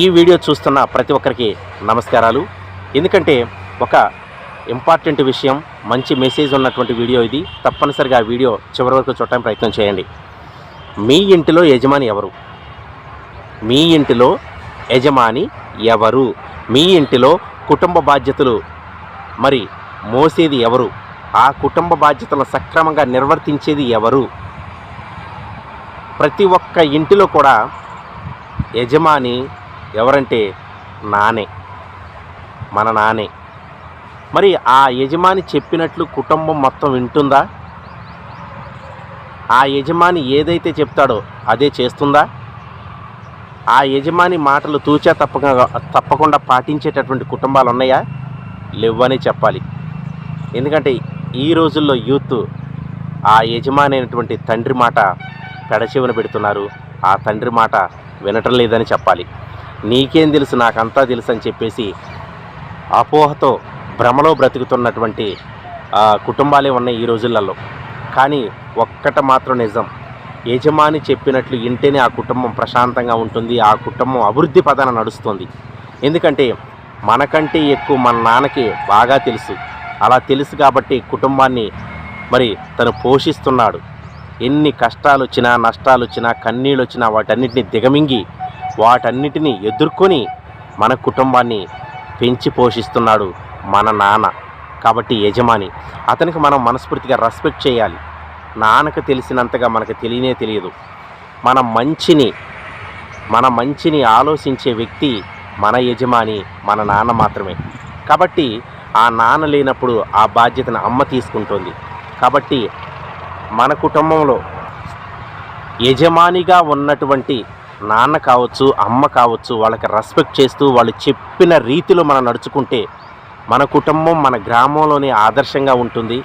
ఈ వీడియో చూస్తున్న ప్రతి ఒక్కరికి నమస్కారాలు. ఎందుకంటే ఒక ఇంపార్టెంట్ విషయం మంచి మెసేజ్ ఉన్నటువంటి వీడియో ఇది. తప్పనిసరిగా ఆ వీడియో చివరి వరకు చూడటానికి ప్రయత్నం చేయండి. మీ ఇంటిలో యజమాని ఎవరు? మీ ఇంటిలో యజమాని ఎవరు? మీ ఇంటిలో కుటుంబ బాధ్యతలు మరి మోసేది ఎవరు? ఆ కుటుంబ బాధ్యతలను సక్రమంగా నిర్వర్తించేది ఎవరు? ప్రతి ఒక్క ఇంటిలో కూడా యజమాని ఎవరంటే నానే మన నానే. మరి ఆ యజమాని చెప్పినట్లు కుటుంబం మొత్తం వింటుందా? ఆ యజమాని ఏదైతే చెప్తాడో అదే చేస్తుందా? ఆ యజమాని మాటలు తూచా తప్పక తప్పకుండా పాటించేటటువంటి కుటుంబాలు ఉన్నాయా? లేవని చెప్పాలి. ఎందుకంటే ఈ రోజుల్లో యూత్ ఆ యజమాని అయినటువంటి తండ్రి మాట పెడచెవిన పెడుతున్నారు. ఆ తండ్రి మాట వినటం లేదని చెప్పాలి. నీకేం తెలుసు నాకంతా తెలుసు అని చెప్పేసి అపోహతో భ్రమలో బ్రతుకుతున్నటువంటి కుటుంబాలే ఉన్నాయి ఈ రోజులలో. కానీ ఒక్కట మాత్రం నిజం. యజమాని చెప్పినట్లు ఇంటేనే ఆ కుటుంబం ప్రశాంతంగా ఉంటుంది ఆ కుటుంబం అభివృద్ధి పదాన నడుస్తుంది. ఎందుకంటే మనకంటే ఎక్కువ మన నాన్నకి బాగా తెలుసు. అలా తెలుసు కాబట్టి కుటుంబాన్ని మరి తను పోషిస్తున్నాడు. ఎన్ని కష్టాలు వచ్చినా నష్టాలు వచ్చినా కన్నీళ్ళు వచ్చినా వాటన్నిటిని దిగమింగి వాటన్నిటిని ఎదుర్కొని మన కుటుంబాన్ని పెంచి పోషిస్తున్నాడు మన నాన్న కాబట్టి యజమాని. అతనికి మనం మనస్ఫూర్తిగా రెస్పెక్ట్ చేయాలి. నాన్నకు తెలిసినంతగా మనకు తెలియనే తెలియదు. మన మంచిని మన మంచిని ఆలోచించే వ్యక్తి మన యజమాని మన నాన్న మాత్రమే. కాబట్టి ఆ నాన్న లేనప్పుడు ఆ బాధ్యతను అమ్మ తీసుకుంటుంది. కాబట్టి మన కుటుంబంలో యజమానిగా ఉన్నటువంటి నాన్న కావచ్చు అమ్మ కావచ్చు వాళ్ళకి రెస్పెక్ట్ చేస్తూ వాళ్ళు చెప్పిన రీతిలో మనం నడుచుకుంటే మన కుటుంబం మన గ్రామంలోనే ఆదర్శంగా ఉంటుంది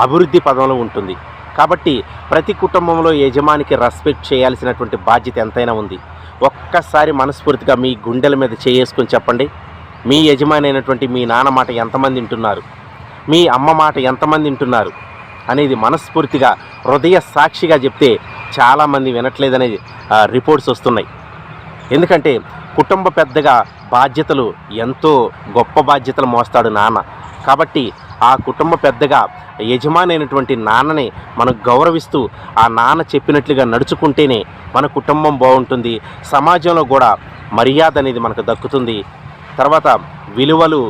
అభివృద్ధి పదంలో ఉంటుంది. కాబట్టి ప్రతి కుటుంబంలో యజమానికి రెస్పెక్ట్ చేయాల్సినటువంటి బాధ్యత ఎంతైనా ఉంది. ఒక్కసారి మనస్ఫూర్తిగా మీ గుండెల మీద చేసుకొని చెప్పండి. మీ యజమాని అయినటువంటి మీ నాన్న మాట ఎంతమంది వింటున్నారు? మీ అమ్మ మాట ఎంతమంది వింటున్నారు? అనేది మనస్ఫూర్తిగా హృదయ సాక్షిగా చెప్తే చాలామంది వినట్లేదనే రిపోర్ట్స్ వస్తున్నాయి. ఎందుకంటే కుటుంబ పెద్దగా బాధ్యతలు ఎంతో గొప్ప బాధ్యతలు మోస్తాడు నాన్న. కాబట్టి ఆ కుటుంబ పెద్దగా యజమాని అయినటువంటి నాన్నని మనం గౌరవిస్తూ ఆ నాన్న చెప్పినట్లుగా నడుచుకుంటేనే మన కుటుంబం బాగుంటుంది. సమాజంలో కూడా మర్యాద అనేది మనకు దక్కుతుంది. తర్వాత విలువలు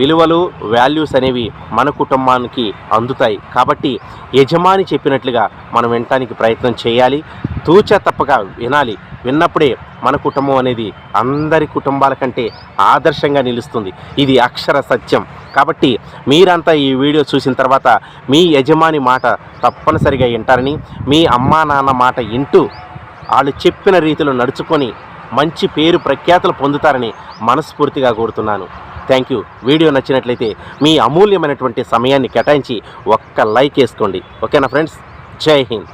విలువలు వాల్యూస్ అనేవి మన కుటుంబానికి అందుతాయి. కాబట్టి యజమాని చెప్పినట్లుగా మనం వినటానికి ప్రయత్నం చేయాలి. తూచా తప్పక వినాలి. విన్నప్పుడే మన కుటుంబం అనేది అందరి కుటుంబాల కంటే ఆదర్శంగా నిలుస్తుంది. ఇది అక్షర సత్యం. కాబట్టి మీరంతా ఈ వీడియో చూసిన తర్వాత మీ యజమాని మాట తప్పనిసరిగా వింటారని మీ అమ్మా నాన్న మాట వింటూ వాళ్ళు చెప్పిన రీతిలో నడుచుకొని మంచి పేరు ప్రఖ్యాతులు పొందుతారని మనస్ఫూర్తిగా కోరుతున్నాను. థ్యాంక్ యూ వీడియో నచ్చినట్లయితే మీ అమూల్యమైనటువంటి సమయాన్ని కేటాయించి ఒక్క లైక్ వేసుకోండి. ఓకేనా ఫ్రెండ్స్? జై హింద్.